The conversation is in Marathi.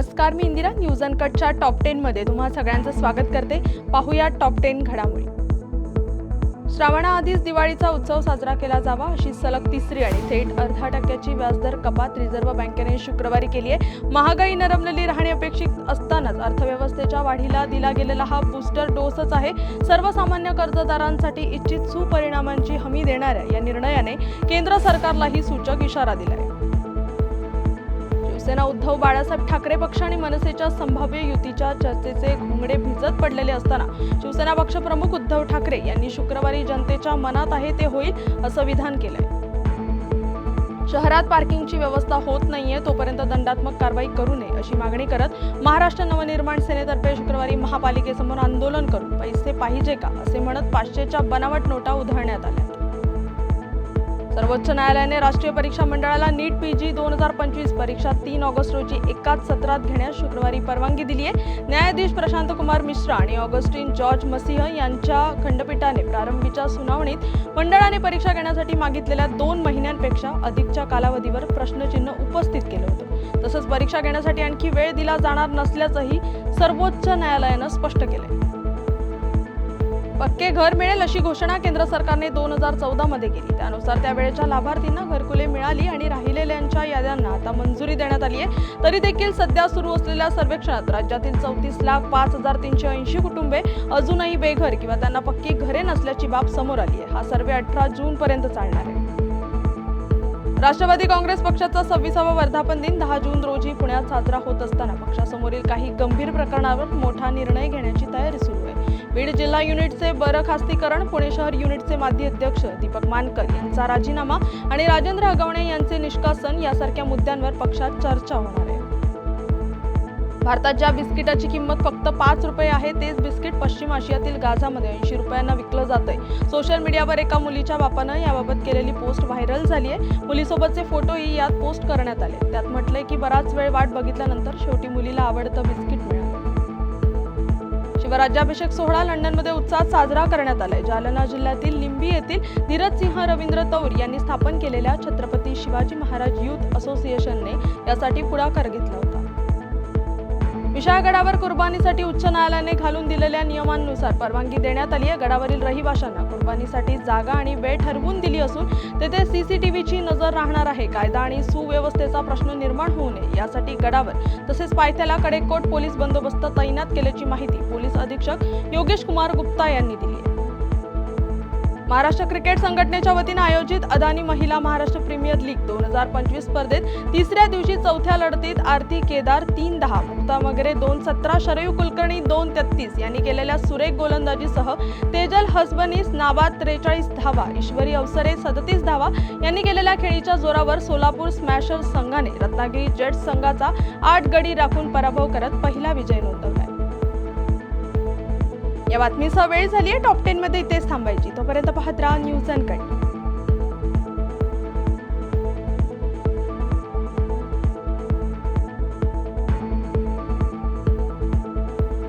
नमस्कार मी इंदिरा न्यूज अनकटच्या टॉप टेनमध्ये तुम्हा सगळ्यांचं स्वागत करते. पाहूया टॉप टेन घडामोडी. श्रावणाआधीच दिवाळीचा उत्सव साजरा केला जावा अशी सलग तिसरी आणि थेट अर्धा टक्क्याची व्याजदर कपात रिझर्व्ह बँकेने शुक्रवारी केली आहे महागाई नरमलेली राहणे अपेक्षित असतानाच अर्थव्यवस्थेच्या वाढीला दिला गेलेला हा बूस्टर डोसच आहे. सर्वसामान्य कर्जदारांसाठी इच्छित सुपरिणामांची हमी देणाऱ्या या निर्णयाने केंद्र सरकारलाही सूचक इशारा दिला आहे शिवसेना उद्धव बाळासाहेब ठाकरे पक्ष आणि मनसेच्या संभाव्य युतीच्या चर्चेचे घोंगडे भिजत पडलेले असताना शिवसेना पक्षप्रमुख उद्धव ठाकरे यांनी शुक्रवारी जनतेच्या मनात आहे ते होईल असं विधान केलंय. शहरात पार्किंगची व्यवस्था होत नाहीये तोपर्यंत दंडात्मक कारवाई करू नये अशी मागणी करत महाराष्ट्र नवनिर्माण सेनेतर्फे शुक्रवारी महापालिकेसमोर आंदोलन करून पैसे पाहिजे का असे म्हणत पाचशेच्या बनावट नोटा उधळण्यात आल्या. सर्वोच्च न्यायालयाने राष्ट्रीय परीक्षा मंडळाला नीट पी जी दोन हजार पंचवीस परीक्षा तीन ऑगस्ट रोजी एकाच सत्रात घेण्यास शुक्रवारी परवानगी दिली आहे. न्यायाधीश प्रशांत कुमार मिश्रा आणि ऑगस्टिन जॉर्ज मसिह यांच्या खंडपीठाने प्रारंभीच्या सुनावणीत मंडळाने परीक्षा घेण्यासाठी मागितलेल्या दोन महिन्यांपेक्षा अधिकच्या कालावधीवर प्रश्नचिन्ह उपस्थित केलं होतं. तसंच परीक्षा घेण्यासाठी आणखी वेळ दिला जाणार नसल्याचंही सर्वोच्च न्यायालयानं स्पष्ट केलंय. पक्के घर मिळेल अशी घोषणा केंद्र सरकारने दोन हजार चौदा मध्ये केली. त्यानुसार त्यावेळेच्या लाभार्थींना घरकुले मिळाली आणि राहिलेल्यांच्या याद्यांना आता मंजुरी देण्यात आली आहे. तरी देखील सध्या सुरू असलेल्या सर्वेक्षणात राज्यातील चौतीस लाख पाच हजार तीनशे ऐंशी कुटुंबे अजूनही बेघर किंवा त्यांना पक्की घरे नसल्याची बाब समोर आली आहे. हा सर्वे अठरा जून पर्यंत चालणार आहे. राष्ट्रवादी काँग्रेस पक्षाचा सव्वीसावा वर्धापन दिन दहा जून रोजी पुण्यात साजरा होत असताना पक्षासमोरील काही गंभीर प्रकरणावर मोठा निर्णय घेण्याची तयारी सुरू आहे. बीड जिल्हा युनिटचे बरखास्तीकरण पुणे शहर युनिटचे माजी अध्यक्ष दीपक मानकर यांचा राजीनामा आणि राजेंद्र हगवणे यांचे निष्कासन यासारख्या मुद्द्यांवर पक्षात चर्चा होणार आहे. भारतात ज्या बिस्किटाची किंमत फक्त पाच रुपये आहे तेच बिस्किट पश्चिम आशियातील गाझामध्ये ऐंशी रुपयांना विकलं जातंय. सोशल मीडियावर एका मुलीच्या बापानं याबाबत केलेली पोस्ट व्हायरल झाली आहे मुलीसोबतचे फोटोही यात पोस्ट करण्यात आले. त्यात म्हटलंय की बराच वेळ वाट बघितल्यानंतर शेवटी मुलीला आवडतं बिस्किट मिळालं शिवराज्याभिषेक सोहळा लंडनमध्ये उत्साहात साजरा करण्यात आलाय. जालना जिल्ह्यातील लिंबी येथील धीरज सिंह रवींद्र तौर यांनी स्थापन केलेल्या छत्रपती शिवाजी महाराज युथ असोसिएशनने यासाठी पुढाकार घेतला होता. विशाळगडावर कुर्बानीसाठी उच्च न्यायालयाने घालून दिलेल्या नियमांनुसार परवानगी देण्यात आली आहे. गडावरील रहिवाशांना कुर्बानीसाठी जागा आणि वेळ ठरवून दिली असून तेथे सीसीटीव्हीची बरोबर राहणार आहे. कायदा आणि सुव्यवस्थेचा प्रश्न निर्माण होऊ नये. यासाठी गडावर तसेच पायथ्याला कडेकोट पोलीस बंदोबस्त तैनात केल्याची माहिती पोलीस अधीक्षक योगेश कुमार गुप्ता यांनी दिली आहे. महाराष्ट्र क्रिकेट संघटनेच्या वतीने आयोजित अदानी महिला महाराष्ट्र प्रीमियर लीग दोन हजार पंचवीस स्पर्धेत तिसऱ्या दिवशी चौथ्या लढतीत आरती केदार तीन दहा मुक्ता मगरे दोन सतरा शरयू कुलकर्णी दोन तेहतीस यांनी केलेल्या सुरेख गोलंदाजीसह तेजल हसबनीस नाबाद त्रेचाळीस धावा ईश्वरी अवसरे सदतीस धावा यांनी केलेल्या खेळीच्या जोरावर सोलापूर स्मॅशर्स संघाने रत्नागिरी जेट्स संघाचा आठ गडी राखून पराभव करत पहिला विजय नोंदवला. या बातमीसह वेळ झाली आहे. टॉप टेनमध्ये इथेच थांबायची. तोपर्यंत पाहत राहा न्यूज अँड कट